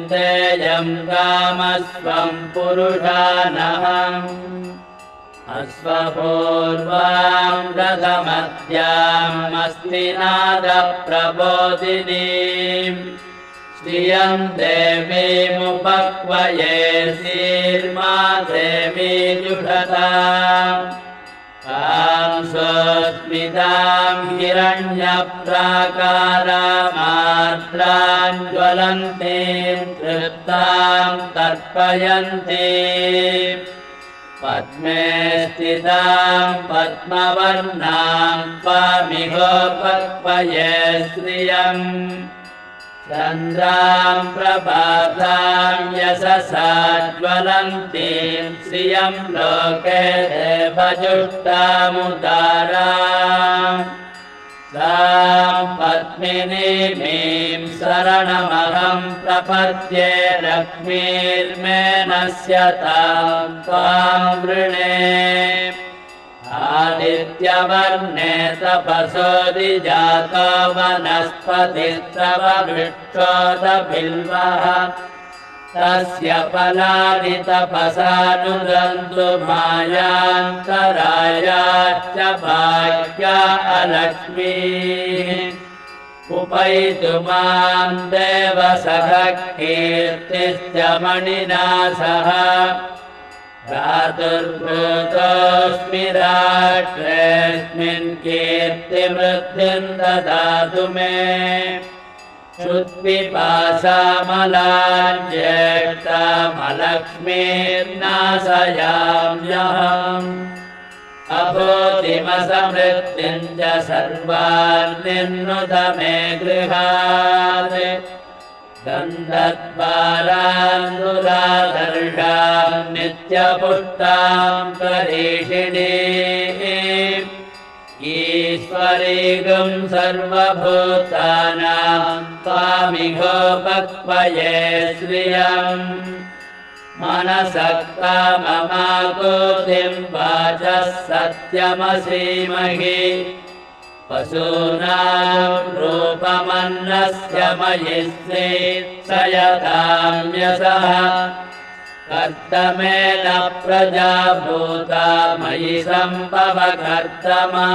विन्देयम् कामस्वम् पुरुषानः। अश्वपूर्वाम् रथमद्याम् अस्ति नादप्रबोधिनीम् श्रियम् देवीमुपक्वये शीर्मा देवी जुषता स्वस्मिताम् हिरण्यप्राकारामात्राम् ज्वलन्तीम् तृप्ताम् तर्पयन्ति। पद्मे स्थिताम् पद्मवर्णाम् त्वामिहोपक्वये श्रियम् चन्द्राम् प्रभाताम् यशसा ज्वलन्तीम् श्रियम् लोके देवजुष्टामुदारा ताम् पद्मिनीमीम् शरणमहम् प्रपद्ये लक्ष्मीर्मेनस्य ताम् त्वाम् वृणे आदित्यवर्णे तपसोदिजातो वनस्पतिस्तव वृक्षोदबिल्वः तस्य फलानि तपसानुदन्तु मायान्तरायाश्च भाग्या अलक्ष्मी। उपैतु माम् देवसः कीर्तिश्च मणिना सह भ्रातुर्भूतोऽस्मि राष्ट्रेऽस्मिन् कीर्तिवृद्धिम् ददातु मे। श्रुत्पिपासामलाज्येष्टामलक्ष्मीर्नाशयाम्यहम् अभूतिमसमृत्तिम् च सर्वान् निर्नुत मे गृहात् गन्धद्वारान्दुरादर्शाम् नित्यपुष्टाम् करीषिणी ईश्वरीगम् सर्वभूतानाम् त्वामिघोपक्वये श्रियम् मनसः काममाकोतिम् वाचः सत्यमसीमहि पशूनाम् रूपमन्नस्य मयि श्रीत्सयताम्यसः कर्तमेन प्रजा भूता मयि सम्भव कर्तमा।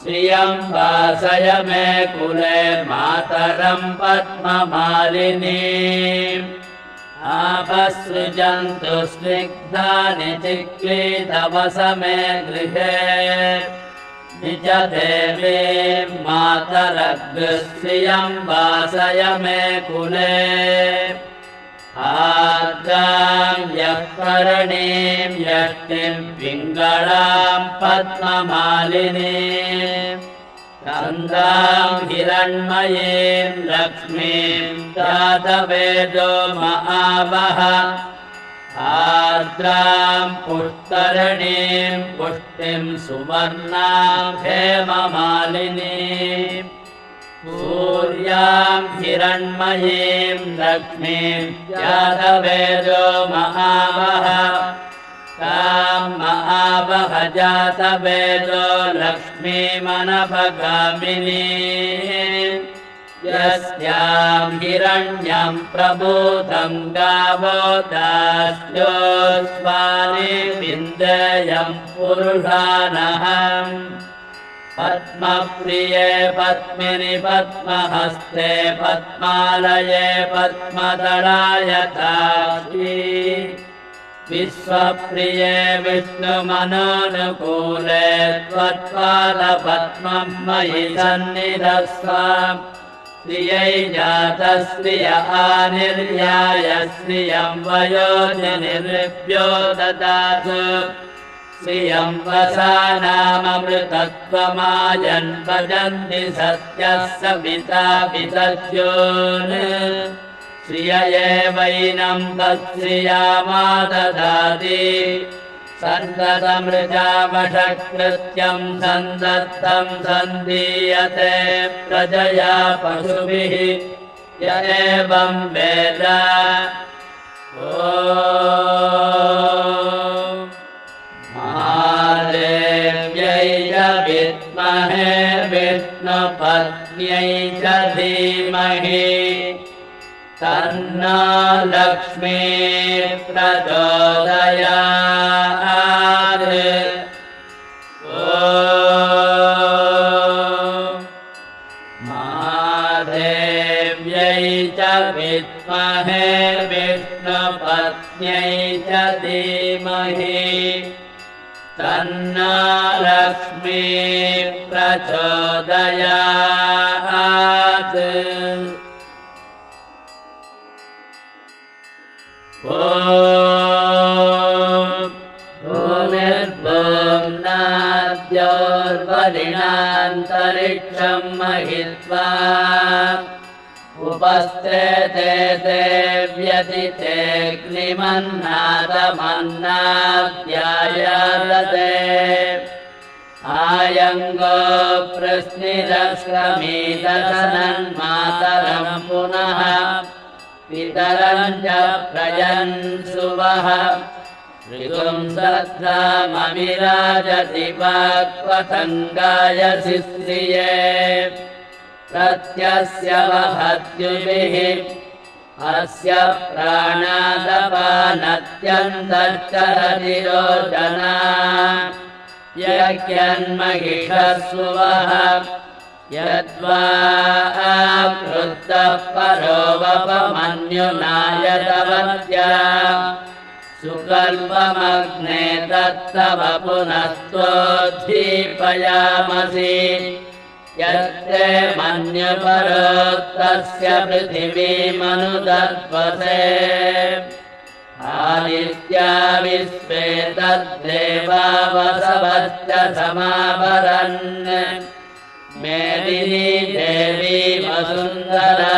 श्रियम् वासय मे कुले मातरम् पद्ममालिनी। आपसृजन्तु स्निग्धानि चिक्लीतवस मे गृहे निज देवी मातरग्श्रियम् वासय मे कुले। आद्राम् यः करणीम् यष्टिम् पिङ्गळाम् पद्ममालिनी। कन्दाम् हिरण्मयीम् लक्ष्मीम् जातवेदो महावह आर्द्राम् पुष्करणीम् पुष्टिम् सुवर्णाम् हेममालिनी सूर्याम् हिरण्मयीम् लक्ष्मीम् जातवेदो ताम् महावह जातवेदो लक्ष्मीमनभगामिनी यस्याम् हिरण्यम् प्रबोधम् गावो दास्योस्मानि विन्देयम् पुरुषानहम् पद्मप्रिये पद्मिनि पद्महस्ते पद्मालये पद्मदलायताक्षी विश्वप्रिये विष्णुमनोनुकूले त्वत्पादपद्मम् मयि सन्निधस्व श्रियै जातश्रिय आनिर्याय श्रियम् वयोजनिर्भ्यो ददातु। श्रियम् वसानाममृतत्वमायन् भजन्ति सत्यः सविता विदस्योन् श्रिय एवैनम् तत्श्रियामा ददाति सन्ततमृजामषकृत्यम् सन्दत्तम् सन्दीयते प्रजया पशुभिः य एवम् वेद। ओ विद्महे विष्णुपत्न्यै च धीमहि। तन्नो लक्ष्मी प्रचोदयात् धीमहि तन्नो लक्ष्मी प्रचोदयात्। भूमिर्भुम्नाद्योर्वरिणान्तरिक्षम् महित्वा उपस्थिते ते व्यतितेऽग्निमन्नादमन्नाद्यायालते आयङ्गो प्रश्निरश्रमीदशनन्मातरम् पुनः पितरम् च प्रयन् सुवः ऋगुंसद्धामविराजति वाक्वसङ्गायसि श्रिये प्रत्यस्य वहद्युभिः। अस्य प्राणादपानत्यन्तश्चरति रोचना यज्ञन्महिषस्सुवः यद्वा क्रुद्धः परो वपमन्युनायतवत्या। सुकल्पमग्ने तत्तव पुनस्त्वोद्धीपयामसि यत्ते मन्यपरोक्तस्य पृथिवीमनुदत्वसे। आदित्या विश्वे तद्देवावसवश्च समावरन् मेदिनी देवी वसुन्धरा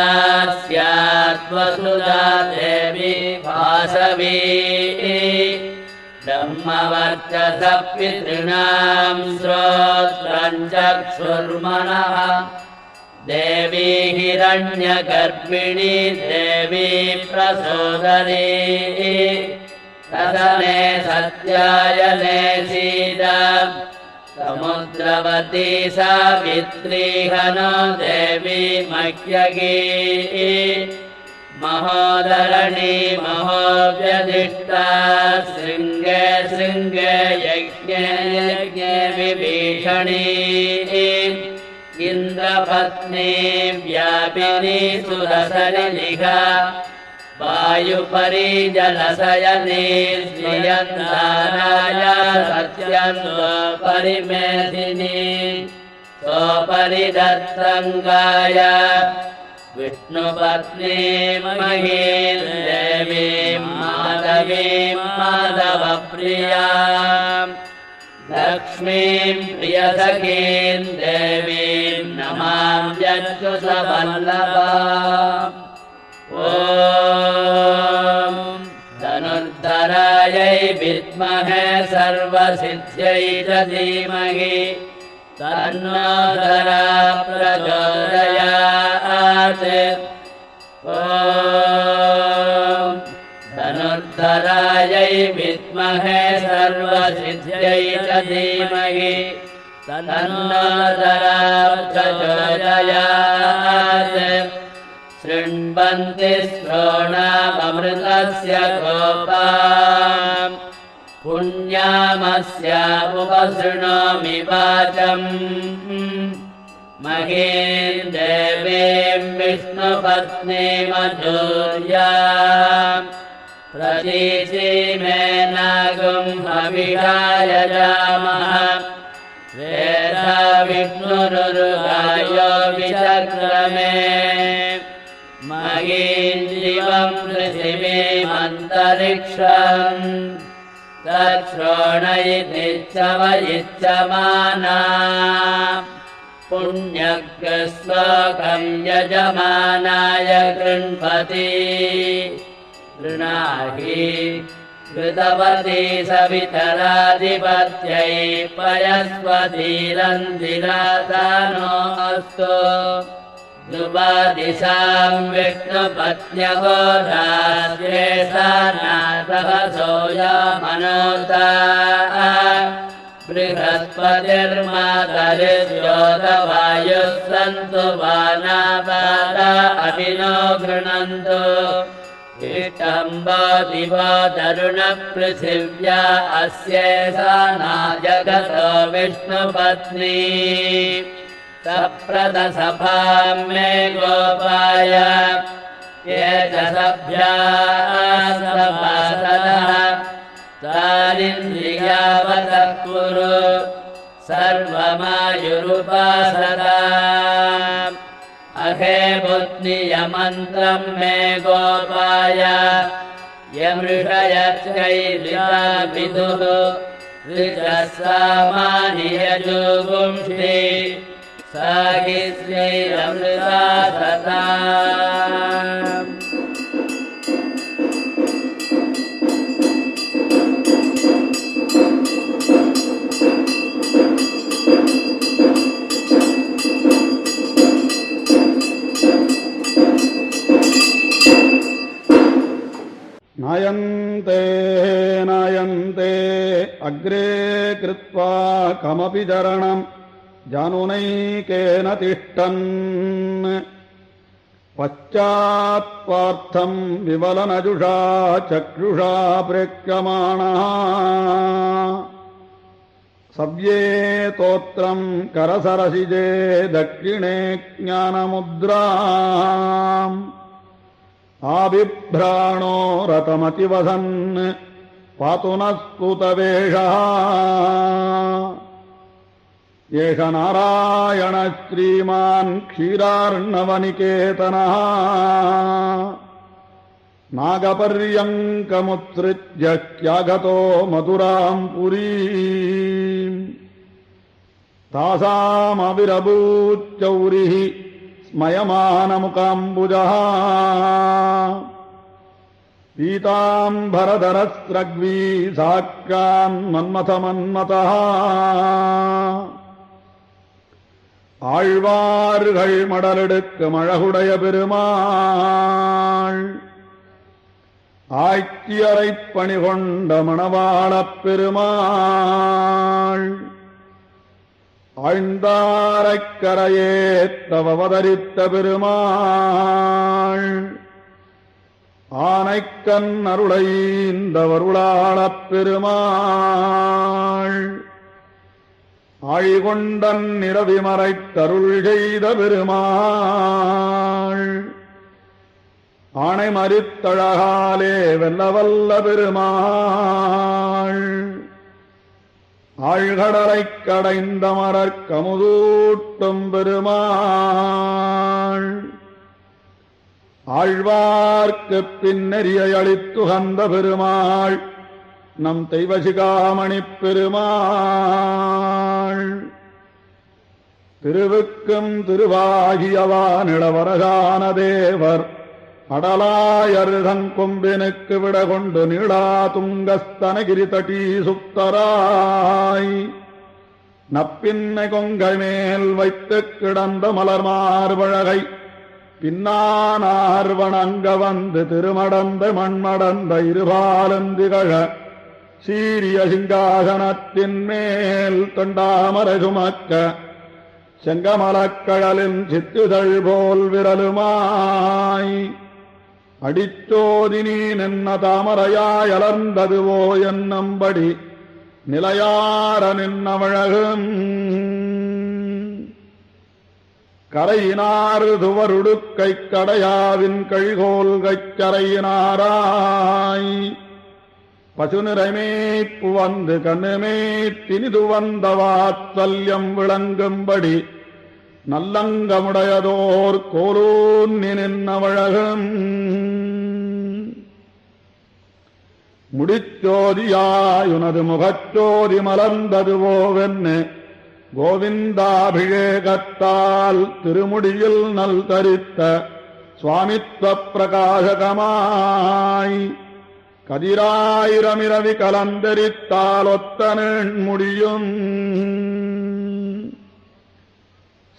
स्यात् वसुधा देवी ब्रह्मवर्चस पितॄणाम् श्रोत्रम् चक्षुर्मनः। देवी हिरण्यगर्भिणी देवी प्रसोदरी। सदने सत्यायने सीता समुद्रवती सावित्रीहनो देवी मह्यगी महोदरणी महोव्यदिष्टा शृङ्गे शृङ्गे यज्ञे यज्ञे विभीषणी इन्द्रपत्नी व्यापिनी सुरसरिलिघा वायुपरि जलशयने श्रियन्दाराय सत्यन् परिमेधिनी स्वपरि विष्णुपत्नी महीन् देवीं माधवीं माधवप्रिया। लक्ष्मीं प्रियसखीं देवीं नमां यच्युतवल्लभा ॐ धनुर्धरायै विद्महे सर्वसिद्ध्यै च धीमहि। तन्नो धरा विद्महे सर्वसिद्ध्यै च धीमहि। प्रचोदयात् शृण्वन्ति श्रोणामृतस्य गोपा पुण्यामस्यामुपशृणोमि वाचम्। महीम् देवीम् विष्णुपत्नीमधूर्या प्रतीचि मे जामः। वेदा विष्णुरुगायो विचक्रमे। महीञ्जीवम् पृथिवीमन्तरिक्षम्। तच्छ्रोणयिच्छव इच्छमाना पुण्यग्स्वकम् यजमानाय गृह्णपति गृणाहि कृतवती सवितराधिपत्यै पयस्वतीरन्दिरादानो अस्तु दुवादिशाम् विष्णुपत्न्यगोधाश्रेषानाथः सोऽयमनोता बृहस्पतिर्मातरिद्योतवायुः सन्तु वानापादा अभिनो गृह्णन्तु इष्टम्बो दिवो तरुणपृथिव्या अस्येषा ना जगतो विष्णुपत्नी। सप्रदसभाम् मे गोपाय। ये च सभ्या सभासदः तारिन्द्रियावतः कुरु। सर्वमायुरुपासदा बुद्धियमन्त्रम् मे गोपाय। यमृषयश्चैलिता विदुः ऋजः सामानि यजुगुंषि सागिश्रीरमृता अग्रे कृत्वा कमपि चरणम् जानुनैकेन तिष्ठन्। पश्चात्पार्थम् विवलनजुषा चक्षुषा प्रेक्ष्यमाणः। सव्ये तोत्रम् करसरसिजे दक्षिणे ज्ञानमुद्रा। आबिभ्राणो रतमतिवसन् पातु नः स्तुतवेषः एष नारायण श्रीमान् क्षीरार्णवनिकेतनः। नागपर्यङ्कमुत्सृज्य पुरीम् तासामविरभूच्चौरिः स्मयमानमुकाम्बुजः பீதாம்பரதரஸ்ரக்வீ சாக்காம் மன்மதமன்மதா ஆழ்வார்கள் மடலெடுக்கும் அழகுடைய பெருமாள்। ஆய்ச்சியரைப் பணி கொண்ட மணவாளப் பெருமாள்। ஆழ்ந்தாரைக்கரையேத்தவதரித்த பெருமாள்। ஆனைக்கண் அருளை இந்த வருளாளப் பெருமாள். ஆழிகொண்டன் நிறவிமறைத் தருள் செய்த பெருமாள். ஆணை மறித்தழகாலே வெல்லவல்ல பெருமாள். ஆழ்கடலைக் கடைந்த மரற்கமுதூட்டும் பெருமாள். ஆழ்வார்க்கு பின்னெறியை அளித்துகந்த பெருமாள் நம் தெய்வசிகாமணி பெருமாள். திருவுக்கும் திருவாகியவான் இளவரகான தேவர் அடலாயருதங் கொம்பினுக்கு விட கொண்டு நீளா துங்கஸ்தனகிரி தட்டி சுத்தராய். நப்பின்னை கொங்கை மேல் வைத்து கிடந்த மலர் மார்பழகை பின்னானார்வணங்க வந்து திருமடந்த மண்மடந்த இருபாலந்திகழ சீரிய சிங்காசனத்தின் மேல் தொண்டாமர சுமக்க செங்கமலக்கழலின் சித்துதழ் போல் விரலுமாய். அடிச்சோதி நீ நின்ன தாமரையாய் அலர்ந்ததுவோ என்னம்படி நிலையார நின்னவழகும். கரையினாறு துவருடுக்கை கடையாவின் கழிகோல் கரையினாராய். பசு நிறைமேப்பு வந்து கண்ணுமே தினிது வந்த வாத்தல்யம் விளங்கும்படி நல்லங்கமுடையதோர் கோலூன் நின்னவழகம் முடிச்சோதியாயுனது முகச்சோதி மலர்ந்ததுவோவென்னு கோவிந்தாபிஷேகத்தால் திருமுடியில் நல் தரித்த சுவாமித்வ பிரகாசகமாய் கதிராயிரமிரவி கலந்தரித்தால் ஒத்தனன் முடியும்.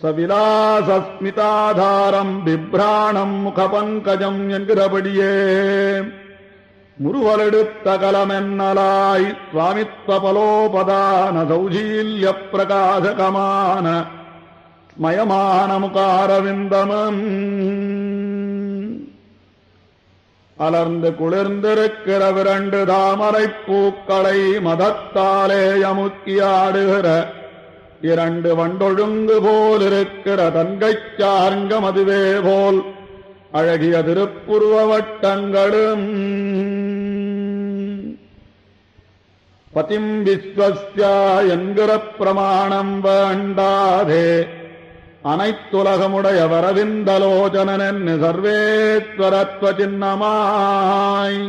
சவிலாசஸ்மிதாதாரம் பிப்ராணம் முகபங்கஜம் என்கிறபடியே മുറുവലെടുത്തകലമെന്നലായി സ്വാമിത്വപലോപദാന സൗചീല്യപ്രകാശകമാന മയമാനമുകാരവിന്ദമം അലർന്ന് കുളിർന്നിരുക്കിற വിരണ്ട് താമരപ്പൂക്കളை മതത്താലേ யமுக்கியாடுகிற இரண்டு வண்டொழுங்கு போலிருக்கிற தங்கை சார்ங்க மதுவே போல் அழகிய திருப்புருவ வட்டங்களும் பதிம் விஸ்வஸ்யா என்கிற பிரமாணம் வேண்டாதே அனைத்துலகமுடைய வரவிந்தலோச்சனன் சர்வேஸ்வரத்வ சின்னமாய்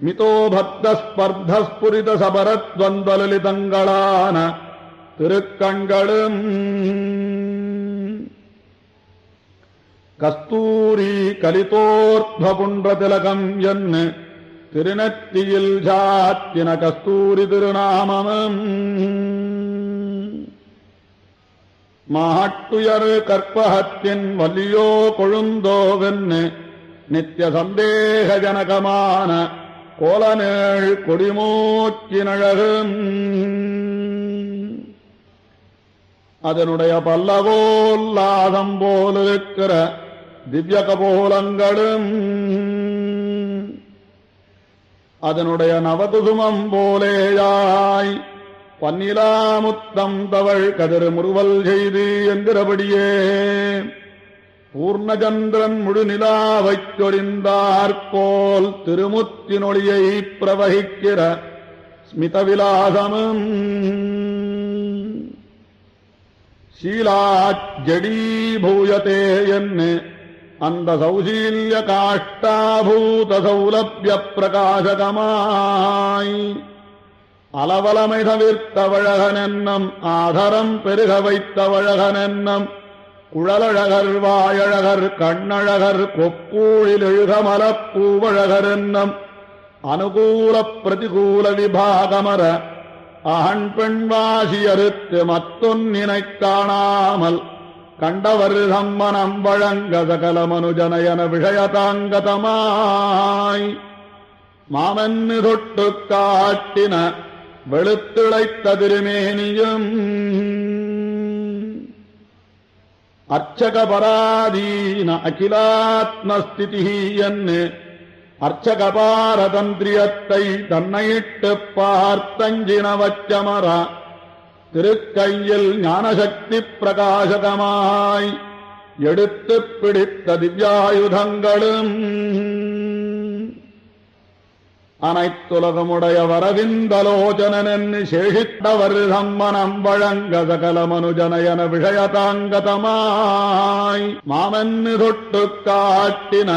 மிதோ பக்த ஸ்பர்த ஸ்புரித சபரத்வந்தலலிதங்களான திருக்கண்களும் கஸ்தூரி கலிதோர்த்வ புன்ற திலகம் என்று திருநத்தியில் சாத்தின கஸ்தூரி திருநாமமும் மாட்டுயர் கற்பகத்தின் வலியோ கொழுந்தோவென்னு நித்திய சந்தேகஜனகமான கோலநேள் கொடிமூச்சினழகும். அதனுடைய பல்லவோல்லாதம் போலிருக்கிற திவ்ய கபோலங்களும் அதனுடைய நவதுதுமம் போலேயாய். பன்னிலாமுத்தம் தவள் கதிர் முறுவல் செய்து என்கிறபடியே. பூர்ணச்சந்திரன் முழுநிலாவைச் சொரிந்தாற்போல் திருமுத்தினொழியை பிரவகிக்கிற ஸ்மிதவிலாசமும். ஷீலாஜடீபூயதே என்ன அந்த சௌசீல்ய காஷ்டாபூத சௌலபிய பிரகாசகமாய் அளவலமை தவிர்த்தவழகனென்னம் ஆதரம் பெருக வைத்தவழகனென்னம் குழலழகர் வாயழகர் கண்ணழகர் கொப்பூழில் எழுகமலப்பூவழகர் என்னம் அனுகூல பிரதிகூல விபாகமர அகண் பெண் வாசியறுத்து மத்தொன் நினைக்காணாமல் கண்டவர் சம்மனம் வழங்க சகல மனுஜனயன விஷயதாங்கதமாய். மாமன்னு தொட்டு காட்டின வெளுத்துழைத்த திருமேனியும் அர்ச்சக பராதீன அகிலாத்மஸ்திதி என்று அர்ச்சகபாரதந்திரியத்தை தன்னையிட்டு பார்த்தஞ்சின வச்சமரா திருக்கையில் ஞானசக்தி பிரகாசகமாய் எடுத்து பிடித்த திவ்யாயுதங்களும் அனைத்துலகமுடைய வரவிந்தலோச்சனன் சேஷித்தவர் சம்மனம் வழங்க சகல மனுஜனயன விஷயதாங்கதமாய் மாமன்னு தொட்டு காட்டின